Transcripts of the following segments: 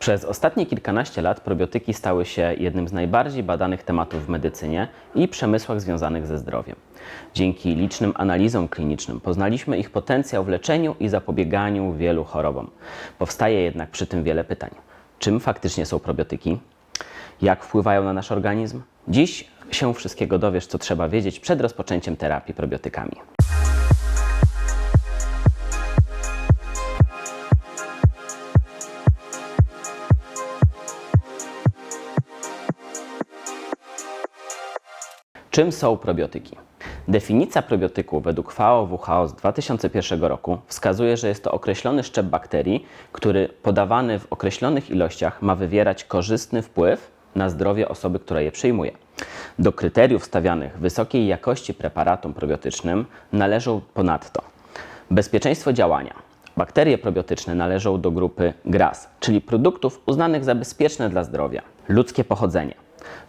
Przez ostatnie kilkanaście lat probiotyki stały się jednym z najbardziej badanych tematów w medycynie i przemysłach związanych ze zdrowiem. Dzięki licznym analizom klinicznym poznaliśmy ich potencjał w leczeniu i zapobieganiu wielu chorobom. Powstaje jednak przy tym wiele pytań. Czym faktycznie są probiotyki? Jak wpływają na nasz organizm? Dziś się wszystkiego dowiesz, co trzeba wiedzieć przed rozpoczęciem terapii probiotykami. Czym są probiotyki? Definicja probiotyku według FAO WHO z 2001 roku wskazuje, że jest to określony szczep bakterii, który podawany w określonych ilościach ma wywierać korzystny wpływ na zdrowie osoby, która je przyjmuje. Do kryteriów stawianych wysokiej jakości preparatom probiotycznym należą ponadto bezpieczeństwo działania. Bakterie probiotyczne należą do grupy GRAS, czyli produktów uznanych za bezpieczne dla zdrowia. Ludzkie pochodzenie.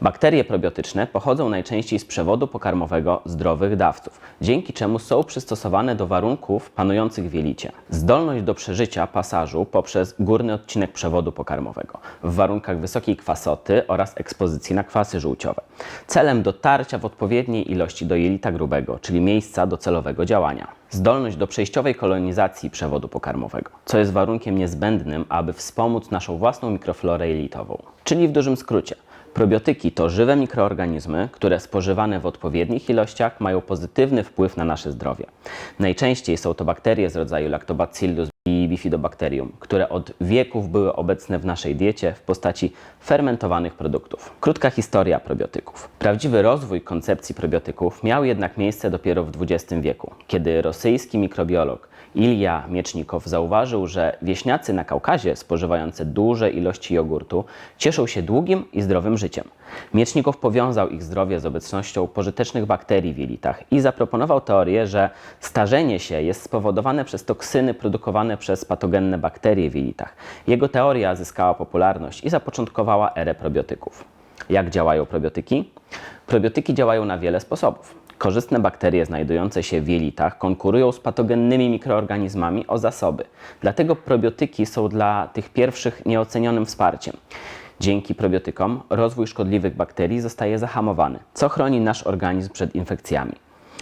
Bakterie probiotyczne pochodzą najczęściej z przewodu pokarmowego zdrowych dawców, dzięki czemu są przystosowane do warunków panujących w jelicie. Zdolność do przeżycia pasażu poprzez górny odcinek przewodu pokarmowego w warunkach wysokiej kwasoty oraz ekspozycji na kwasy żółciowe, celem dotarcia w odpowiedniej ilości do jelita grubego, czyli miejsca docelowego działania. Zdolność do przejściowej kolonizacji przewodu pokarmowego, co jest warunkiem niezbędnym, aby wspomóc naszą własną mikroflorę jelitową. Czyli w dużym skrócie, Probiotyki to żywe mikroorganizmy, które spożywane w odpowiednich ilościach mają pozytywny wpływ na nasze zdrowie. Najczęściej są to bakterie z rodzaju Lactobacillus i Bifidobacterium, które od wieków były obecne w naszej diecie w postaci fermentowanych produktów. Krótka historia probiotyków. Prawdziwy rozwój koncepcji probiotyków miał jednak miejsce dopiero w XX wieku, kiedy rosyjski mikrobiolog Ilja Miecznikow zauważył, że wieśniacy na Kaukazie spożywający duże ilości jogurtu cieszą się długim i zdrowym życiem. Miecznikow powiązał ich zdrowie z obecnością pożytecznych bakterii w jelitach i zaproponował teorię, że starzenie się jest spowodowane przez toksyny produkowane przez patogenne bakterie w jelitach. Jego teoria zyskała popularność i zapoczątkowała erę probiotyków. Jak działają probiotyki? Probiotyki działają na wiele sposobów. Korzystne bakterie znajdujące się w jelitach konkurują z patogennymi mikroorganizmami o zasoby. Dlatego probiotyki są dla tych pierwszych nieocenionym wsparciem. Dzięki probiotykom rozwój szkodliwych bakterii zostaje zahamowany, co chroni nasz organizm przed infekcjami.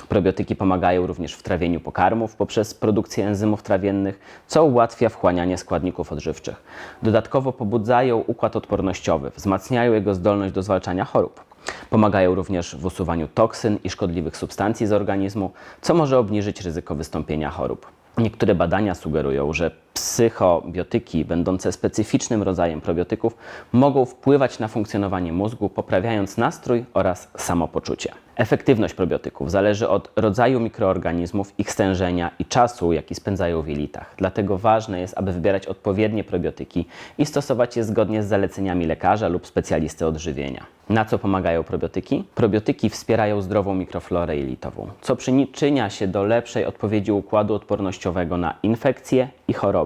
Probiotyki pomagają również w trawieniu pokarmów poprzez produkcję enzymów trawiennych, co ułatwia wchłanianie składników odżywczych. Dodatkowo pobudzają układ odpornościowy, wzmacniają jego zdolność do zwalczania chorób. Pomagają również w usuwaniu toksyn i szkodliwych substancji z organizmu, co może obniżyć ryzyko wystąpienia chorób. Niektóre badania sugerują, że psychobiotyki, będące specyficznym rodzajem probiotyków, mogą wpływać na funkcjonowanie mózgu, poprawiając nastrój oraz samopoczucie. Efektywność probiotyków zależy od rodzaju mikroorganizmów, ich stężenia i czasu, jaki spędzają w jelitach. Dlatego ważne jest, aby wybierać odpowiednie probiotyki i stosować je zgodnie z zaleceniami lekarza lub specjalisty odżywienia. Na co pomagają probiotyki? Probiotyki wspierają zdrową mikroflorę jelitową, co przyczynia się do lepszej odpowiedzi układu odpornościowego na infekcje i choroby.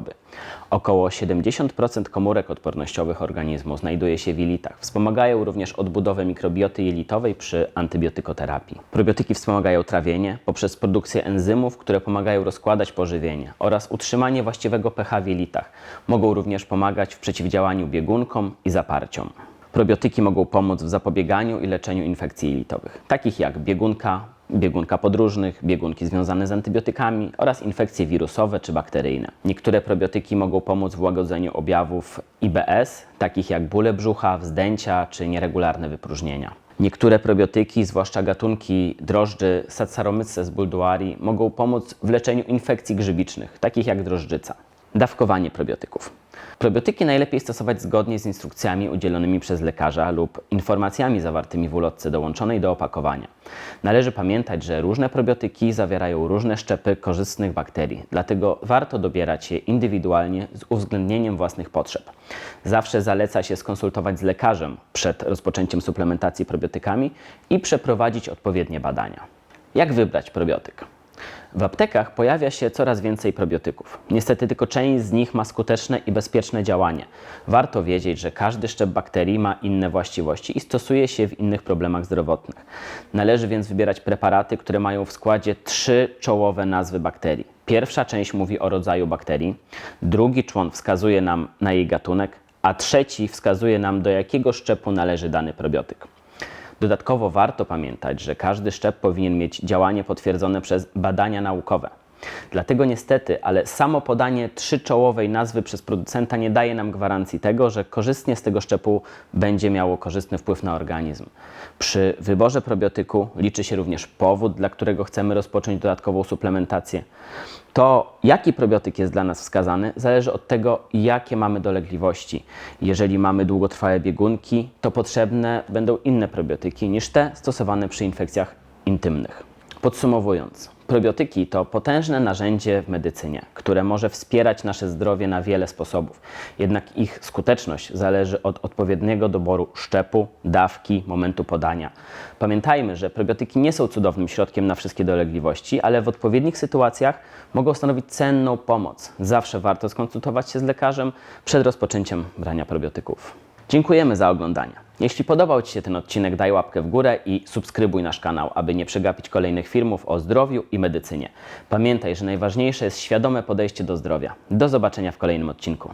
Około 70% komórek odpornościowych organizmu znajduje się w jelitach. Wspomagają również odbudowę mikrobioty jelitowej przy antybiotykoterapii. Probiotyki wspomagają trawienie poprzez produkcję enzymów, które pomagają rozkładać pożywienie oraz utrzymanie właściwego pH w jelitach. Mogą również pomagać w przeciwdziałaniu biegunkom i zaparciom. Probiotyki mogą pomóc w zapobieganiu i leczeniu infekcji jelitowych, takich jak biegunka, biegunka podróżnych, biegunki związane z antybiotykami oraz infekcje wirusowe czy bakteryjne. Niektóre probiotyki mogą pomóc w łagodzeniu objawów IBS, takich jak bóle brzucha, wzdęcia czy nieregularne wypróżnienia. Niektóre probiotyki, zwłaszcza gatunki drożdży Saccharomyces boulardii, mogą pomóc w leczeniu infekcji grzybicznych, takich jak drożdżyca. Dawkowanie probiotyków. Probiotyki najlepiej stosować zgodnie z instrukcjami udzielonymi przez lekarza lub informacjami zawartymi w ulotce dołączonej do opakowania. Należy pamiętać, że różne probiotyki zawierają różne szczepy korzystnych bakterii, dlatego warto dobierać je indywidualnie z uwzględnieniem własnych potrzeb. Zawsze zaleca się skonsultować z lekarzem przed rozpoczęciem suplementacji probiotykami i przeprowadzić odpowiednie badania. Jak wybrać probiotyk? W aptekach pojawia się coraz więcej probiotyków. Niestety tylko część z nich ma skuteczne i bezpieczne działanie. Warto wiedzieć, że każdy szczep bakterii ma inne właściwości i stosuje się w innych problemach zdrowotnych. Należy więc wybierać preparaty, które mają w składzie trzy czołowe nazwy bakterii. Pierwsza część mówi o rodzaju bakterii, drugi człon wskazuje nam na jej gatunek, a trzeci wskazuje nam, do jakiego szczepu należy dany probiotyk. Dodatkowo warto pamiętać, że każdy szczep powinien mieć działanie potwierdzone przez badania naukowe. Dlatego niestety, ale samo podanie trzyczołowej nazwy przez producenta nie daje nam gwarancji tego, że korzystnie z tego szczepu będzie miało korzystny wpływ na organizm. Przy wyborze probiotyku liczy się również powód, dla którego chcemy rozpocząć dodatkową suplementację. To, jaki probiotyk jest dla nas wskazany, zależy od tego, jakie mamy dolegliwości. Jeżeli mamy długotrwałe biegunki, to potrzebne będą inne probiotyki niż te stosowane przy infekcjach intymnych. Podsumowując, probiotyki to potężne narzędzie w medycynie, które może wspierać nasze zdrowie na wiele sposobów. Jednak ich skuteczność zależy od odpowiedniego doboru szczepu, dawki, momentu podania. Pamiętajmy, że probiotyki nie są cudownym środkiem na wszystkie dolegliwości, ale w odpowiednich sytuacjach mogą stanowić cenną pomoc. Zawsze warto skonsultować się z lekarzem przed rozpoczęciem brania probiotyków. Dziękujemy za oglądanie. Jeśli podobał Ci się ten odcinek, daj łapkę w górę i subskrybuj nasz kanał, aby nie przegapić kolejnych filmów o zdrowiu i medycynie. Pamiętaj, że najważniejsze jest świadome podejście do zdrowia. Do zobaczenia w kolejnym odcinku.